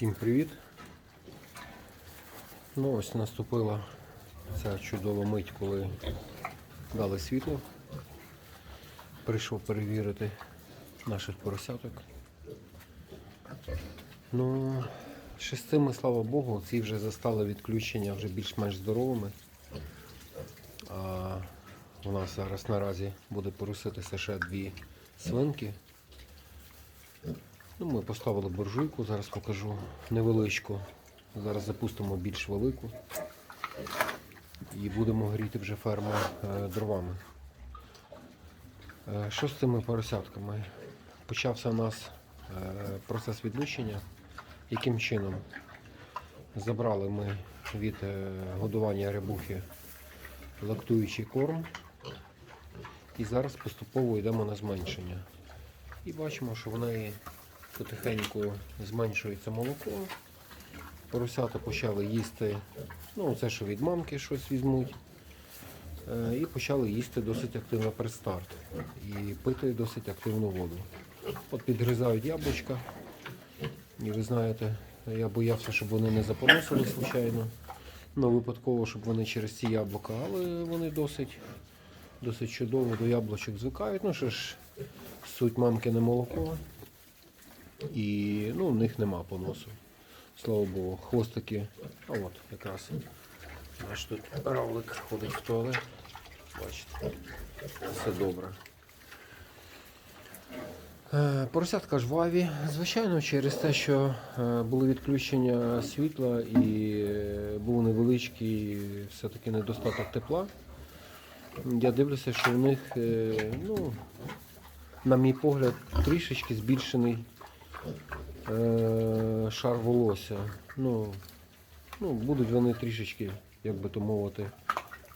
Всім привіт! Ну ось наступила ця чудова мить, коли дали світло. Прийшов перевірити наших поросяток. Ну, шестими, слава Богу, ці вже застали відключення вже більш-менш здоровими. А у нас зараз наразі буде поруситися ще дві свинки. Ну, ми поставили буржуйку, зараз покажу невеличку. Зараз запустимо більш велику. І будемо гріти вже ферму е, дровами. Е, Що з цими поросятками? Почався у нас е, процес відлучення. Яким чином? Забрали ми від годування рябухи лактуючий корм. І зараз поступово йдемо на зменшення. І бачимо, що в неї потихеньку зменшується молоко. Поросята почали їсти, ну це що від мамки щось візьмуть. Е, І почали їсти досить активно предстарт. І пити досить активну воду. От підгризають яблучка. І ви знаєте, я боявся, щоб вони не запоносили случайно. Ну, випадково, щоб вони через ці яблука, але вони досить, досить чудово до яблучок звикають. Ну що ж, суть мамкине молоко. І ну, в них нема поносу. Слава Богу, хвостики. А от якраз наш тут равлик ходить в туалет. Бачите, все добре. Е, Поросятка жваві. Звичайно, через те, що е, були відключення світла і е, був невеличкий все-таки недостаток тепла. Я дивлюся, що в них, ну, на мій погляд, трішечки збільшений е, шар волосся. Ну, ну, будуть вони трішечки, як би то мовити,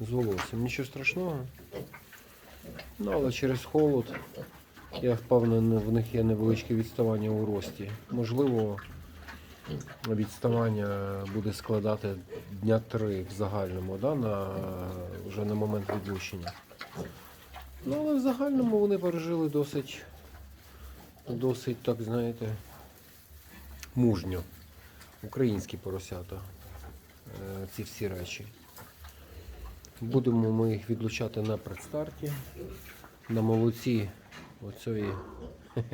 з волоссям. Нічого страшного. Ну, але через холод, я впевнений, в них є невеличке відставання у рості. Можливо, відставання буде складати дня три в загальному, да, на, вже на момент відлучення. Ну, але в загальному вони пережили досить, досить, так знаєте, мужньо. Українські поросята. е, Ці всі речі. Будемо ми їх відлучати на предстарті. На молоці оцієї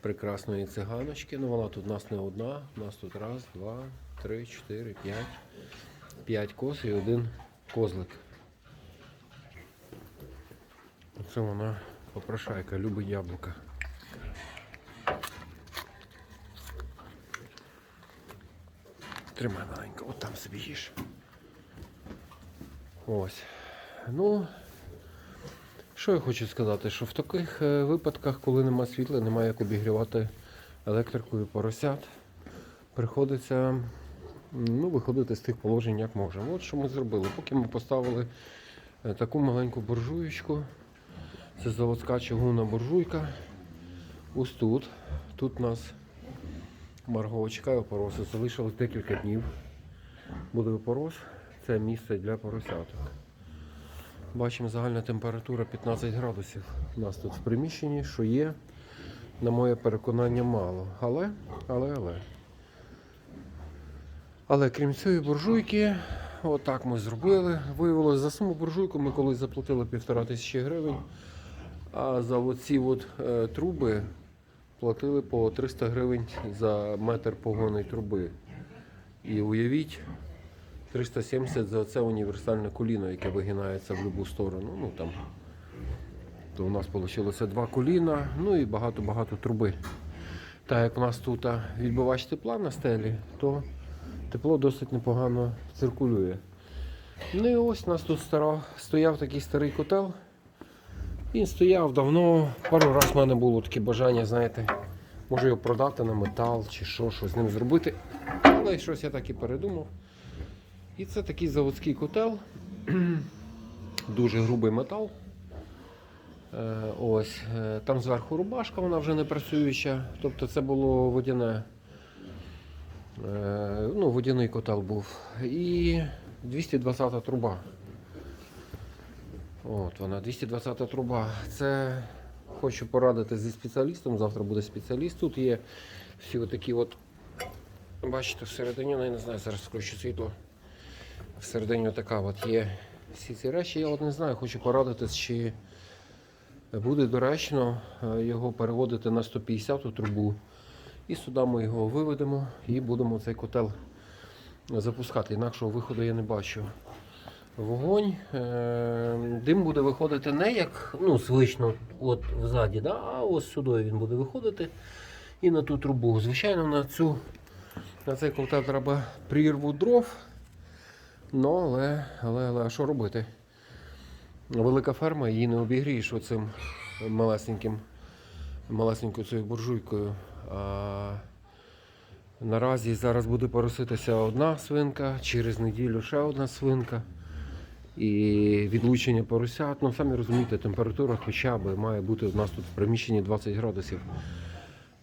прекрасної циганочки. Ну вона тут у нас не одна. У нас тут раз, два, три, чотири, п'ять. П'ять коз і один козлик. Це вона попрошайка, любить яблука. Тримай маленько, от там собі їж. Ось. Ну, що я хочу сказати, що в таких е, випадках, коли нема світла, немає як обігрівати електрикою поросят, приходиться ну, виходити з тих положень, як можемо. От що ми зробили. Поки ми поставили е, таку маленьку буржуєчку, це заводська чугунна буржуйка. Ось тут. Тут у нас Марго чекає опороси. Залишилось декілька днів. Буде опорос. Це місце для поросяток. Бачимо загальна температура 15 градусів. У нас тут в приміщенні, що є, на моє переконання, мало. Але, але, але. Але крім цієї буржуйки, отак ми зробили. Виявилось, за саму буржуйку ми колись заплатили півтора тисячі гривень. А за оці от, е, труби платили по 300 гривень за метр погонної труби. І уявіть, 370 за це універсальне коліно, яке вигинається в будь-яку сторону. Ну там то у нас вийшло два коліна, ну і багато-багато труби. Так як у нас тут відбивач тепла на стелі, то тепло досить непогано циркулює. Ну і ось у нас тут стояв такий старий котел. Він стояв давно, пару разів в мене було таке бажання, знаєте, може його продати на метал чи що, що з ним зробити. Але щось я так і передумав. І це такий заводський котел, дуже грубий метал. Е, ось, е, там зверху рубашка, вона вже не працююча. Тобто це було водяне. Е, ну, водяний котел був. І 220 труба. От вона, 220 труба. Це хочу порадити зі спеціалістом. Завтра буде спеціаліст. Тут є всі отакі от бачите, всередині, ну, я не знаю, зараз включу світло. Всередині така от є всі ці речі. Я от не знаю, хочу порадитись, чи буде доречно е, його переводити на 150 трубу. І сюди ми його виведемо і будемо цей котел запускати. Інакшого виходу я не бачу. Вогонь. е, Дим буде виходити не як ну, звично от взаді, да? а ось сюди він буде виходити і на ту трубу. Звичайно, на цю на цей котел треба прірву дров. Ну, але, але, але а що робити? Велика ферма, її не обігрієш оцим малесеньким, малесенькою цією буржуйкою. А наразі зараз буде пороситися одна свинка, через неділю ще одна свинка. І відлучення поросят. Ну, самі розумієте, температура хоча б має бути у нас тут в приміщенні 20 градусів.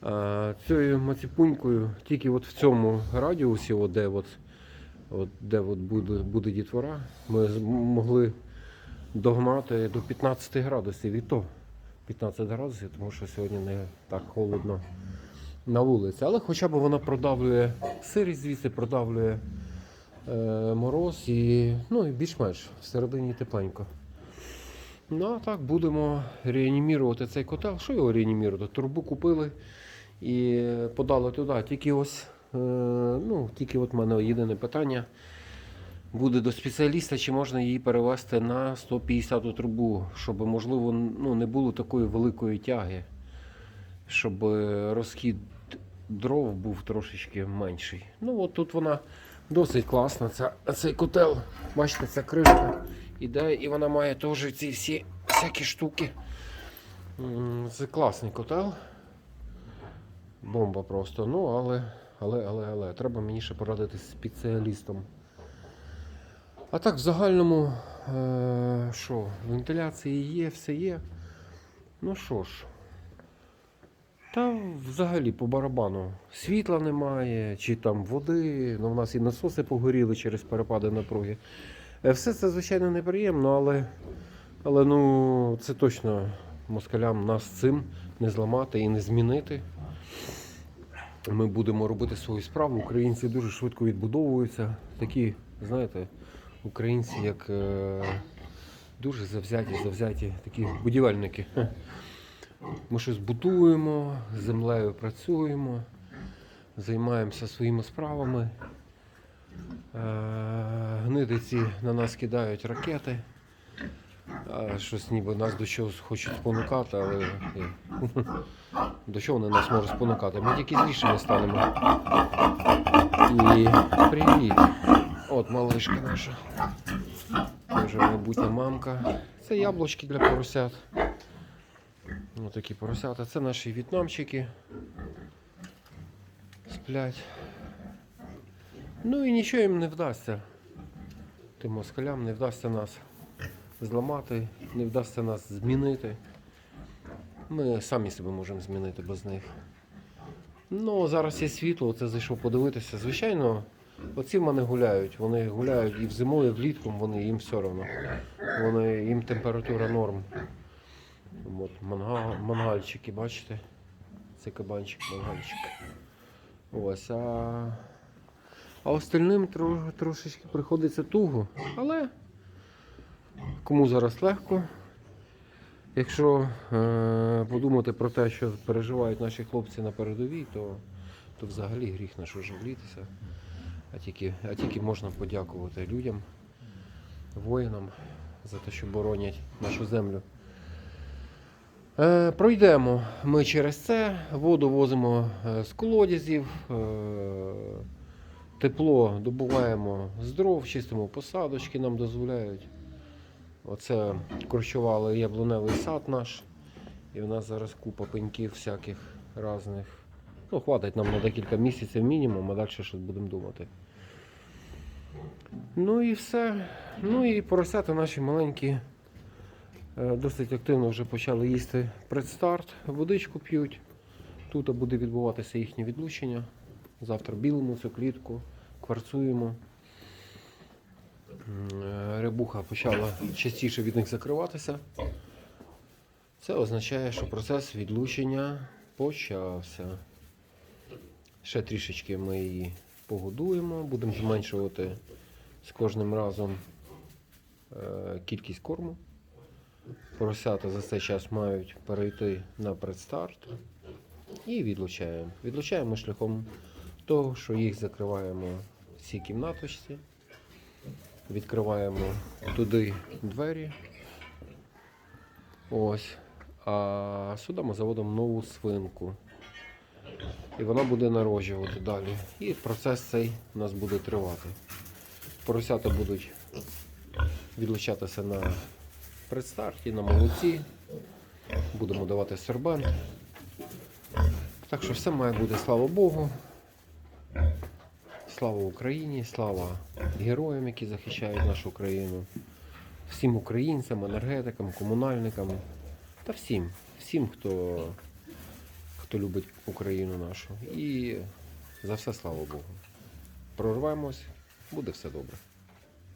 А, цією маціпунькою тільки от в цьому радіусі, от де, от, от, де от буде, буде дітвора, ми могли догнати до 15 градусів. І то 15 градусів, тому що сьогодні не так холодно на вулиці. Але хоча б вона продавлює сирість звідси, продавлює мороз і, ну, і більш-менш всередині тепленько. Ну, а так будемо реанімірувати цей котел. Що його реанімірувати? Трубу купили і подали туди. Тільки ось, е, ну, тільки от в мене єдине питання буде до спеціаліста, чи можна її перевести на 150 трубу, щоб, можливо, ну, не було такої великої тяги, щоб е, розхід дров був трошечки менший. Ну, от тут вона досить класна. Ця, цей котел, бачите, ця кришка іде, і вона має теж ці всі всякі штуки. Це класний котел. Бомба просто. Ну, але, але, але, але, треба мені ще порадитись з спеціалістом. А так, в загальному, е, що, вентиляції є, все є. Ну що ж. Та взагалі по барабану. Світла немає, чи там води. Ну, в нас і насоси погоріли через перепади напруги. Е, Все це, звичайно, неприємно, але, але ну, це точно москалям нас цим не зламати і не змінити. Ми будемо робити свою справу. Українці дуже швидко відбудовуються. Такі, знаєте, українці як е, дуже завзяті, завзяті такі будівельники. Ми щось будуємо, з землею працюємо, займаємося своїми справами. Е, Гнидиці на нас кидають ракети. Щось ніби нас до чогось хочуть спонукати, але е, до чого вони нас можуть спонукати? Ми тільки злішими станемо. І привіт! От малишка наша. Вже майбутня мамка. Це яблучки для поросят. Ось такі поросята. Це наші в'єтнамчики. Сплять. Ну і нічого їм не вдасться. Тим москалям не вдасться нас зламати, не вдасться нас змінити. Ми самі себе можемо змінити без них. Ну, зараз є світло, це зайшов подивитися. Звичайно, оці в мене гуляють. Вони гуляють і в зиму, і влітку, вони їм все одно. Вони, їм температура норм. Мангальчики, бачите? Це кабанчик, мангальчик. Ось, а, а остальним трошечки приходиться туго, але кому зараз легко. Якщо е, подумати про те, що переживають наші хлопці на передовій, то, то взагалі гріх на що жалітися. А тільки, а тільки можна подякувати людям, воїнам за те, що боронять нашу землю. Е, пройдемо ми через це, воду возимо е, з колодязів, е, тепло добуваємо з дров, чистимо посадочки, нам дозволяють. Оце корчували яблуневий сад наш. І в нас зараз купа пеньків всяких різних. Ну, хватить нам на декілька місяців мінімум, а далі щось будемо думати. Ну і все. Ну і поросята наші маленькі досить активно вже почали їсти предстарт, водичку п'ють. Тут буде відбуватися їхнє відлучення. Завтра білимо цю клітку, кварцуємо. Е, Рибуха почала частіше від них закриватися. Це означає, що процес відлучення почався. Ще трішечки ми її погодуємо, будемо зменшувати з кожним разом е, кількість корму. Поросята за цей час мають перейти на предстарт і відлучаємо. Відлучаємо шляхом того, що їх закриваємо в цій кімнаточці, відкриваємо туди двері. Ось. А сюди ми заводимо нову свинку. І вона буде народжувати далі. І процес цей у нас буде тривати. Поросята будуть відлучатися на предстарті, на молоці. Будемо давати сорбент. Так що все має бути, слава Богу. Слава Україні, слава героям, які захищають нашу країну, всім українцям, енергетикам, комунальникам та всім, всім, хто, хто любить Україну нашу. І за все слава Богу. Прорвемось, буде все добре.